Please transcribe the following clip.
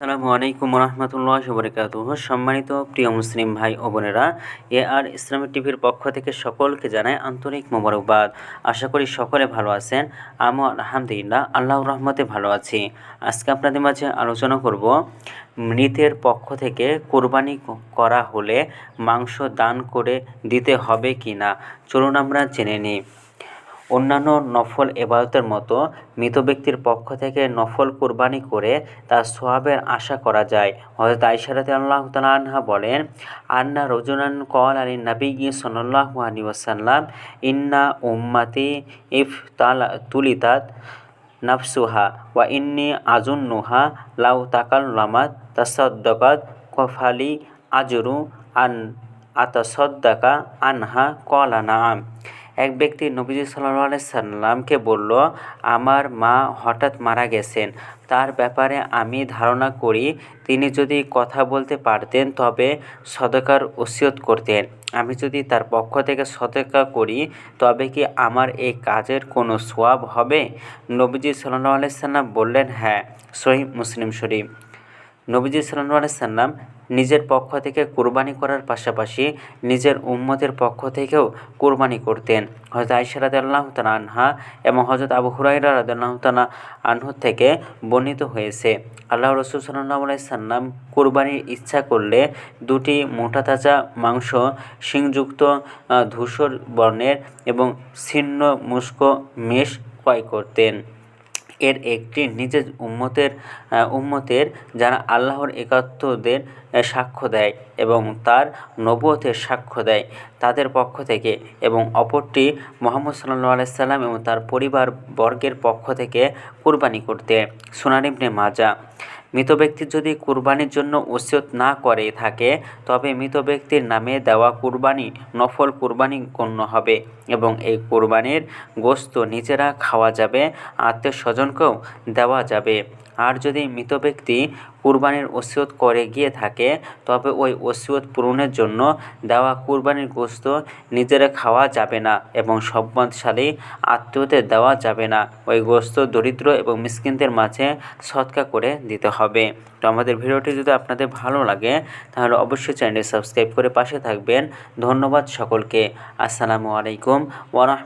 আসসালামু আলাইকুম রহমতুল্লাহ বরকাত সম্মানিত প্রিয় মুসলিম ভাই ও বোনেরা, এ আর ইসলামিক টিভির পক্ষ থেকে সকলকে জানায় আন্তরিক মোবারকবাদ। আশা করি সকলে ভালো আছেন আমি আলহামদুলিল্লাহ, আল্লাহর রহমতে ভালো আছি। আজকে আপনাদের মাঝে আলোচনা করব, মৃতের পক্ষ থেকে কোরবানি করা হলে মাংস দান করে দিতে হবে কি না চলুন আমরা জেনে নিই। অন্যান্য নফল এবাদতের মতো মৃত ব্যক্তির পক্ষ থেকে নফল কুরবানি করে তার সোয়াবের আশা করা যায়। হয়তো আইসারাতে আল্লাহ আনহা বলেন, আন্না রজুনান কল আলী নবী সন্লাহ আলী ওসাল্লাম ইন্না উম্মাতি ইফ তালা তুলিতাত নাফসুহা, ওয়া ইন্নি আজুন্নুহা, লাউ তাকাল লামাত তাসাদ্দকাত কফালি আজরু আন, আতাসদ্দাকা আনহা কলা নাম এক ব্যক্তি নবীজি সাল্লাহ সাল্লামকে বলল, আমার মা হঠাৎ মারা গেছেন। তার ব্যাপারে আমি ধারণা করি তিনি যদি কথা বলতে পারতেন তবে সদকার ওসিয়ত করতেন। আমি যদি তার পক্ষ থেকে সদকা করি তবে কি আমার এই কাজের কোনো সোয়াব হবে? নবীজি সাল্লাহ আলাইসাল্লাম বললেন হ্যাঁ সহি মুসলিম শরীফ। নবীজি সাল্লাম নিজের পক্ষ থেকে কোরবানি করার পাশাপাশি নিজের উম্মতের পক্ষ থেকেও কোরবানি করতেন। হজরত আইসা তালা আনহা এবং হজরত আবু হুরাইরা রাদাল্লাহ তালা আনহু থেকে বর্ণিত হয়েছে। আল্লাহ রসুল সাল্লাহ সাল্লাম কোরবানির ইচ্ছা করলে দুটি মোটা তাজা মাংস, শিংযুক্ত ধূসর বর্ণের এবং ছিন্ন মুস্ক মেষ ক্রয় করতেন। এর একটি নিজের উম্মতের উম্মতের যারা আল্লাহর একাত্মদের সাক্ষ্য দেয় এবং তার নবতের সাক্ষ্য দেয় তাদের পক্ষ থেকে এবং অপরটি মোহাম্মদ সাল্লু আলাইসাল্লাম এবং তার পরিবার বর্গের পক্ষ থেকে কুরবানি করতে। সোনারিমনে মাজা। মৃত ব্যক্তি যদি কুরবানির জন্য ওসিয়ত না করে থাকে, তবে মৃত ব্যক্তির নামে দেওয়া কুরবানি, নফল কুরবানি গণ্য হবে এবং এই কুরবানির গোস্ত নিজেরা খাওয়া যাবে আত্মীয় স্বজনকেও দেওয়া যাবে। আর যদি মৃত ব্যক্তি কুরবানির ওসিয়ত করে গিয়ে থাকে, তবে ওই ওসিয়ত পূরণের জন্য দেওয়া কুরবানির গোস্ত নিজেরা খাওয়া যাবে না এবং সম্পদশালী আত্মীয়দের দেওয়া যাবে না। ওই গোস্ত দরিদ্র এবং মিসকিনদের মাঝে সৎকা করে দিতে হবে। তো আমাদের ভিডিওটি যদি আপনাদের ভালো লাগে, তাহলে অবশ্যই চ্যানেলটি সাবস্ক্রাইব করে পাশে থাকবেন। ধন্যবাদ সকলকে। আসসালামু আলাইকুম। ওরহম